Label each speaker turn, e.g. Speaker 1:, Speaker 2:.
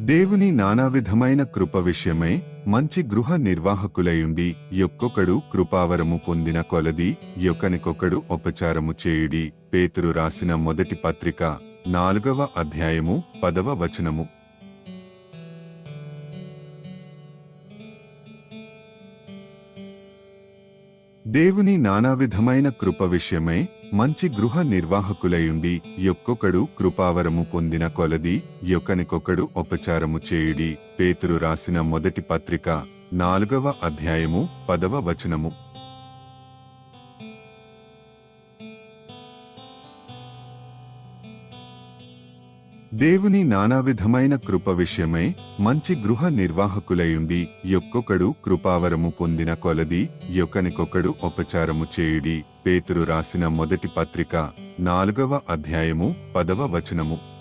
Speaker 1: దేవుని నానావిధమైన కృప విషయమై మంచి గృహ నిర్వాహకులయుండి యొక్కొకడు కృపావరము పొందిన కొలది యొక్కనికొకడు ఉపచారము చేయుడి. పేతురు రాసిన మొదటి పత్రిక నాలుగవ అధ్యాయము పదవ వచనము. దేవుని నానావిధమైన కృప విషయమై మంచి గృహ నిర్వాహకులయుండి యొక్కొకడు కృపావరము పొందిన కొలది యొక్కనికొకడు ఉపచారము చేయుడి. పేతురు రాసిన మొదటి పత్రిక నాలుగవ అధ్యాయము పదవ వచనము. దేవుని నానావిధమైన కృప విషయమై మంచి గృహ నిర్వాహకులయుండి యొక్కొకడు కృపావరము పొందిన కొలది యొక్కనికొకడు ఉపచారము చేయుడి. పేతురు రాసిన మొదటి పత్రిక నాలుగవ అధ్యాయము పదవ వచనము.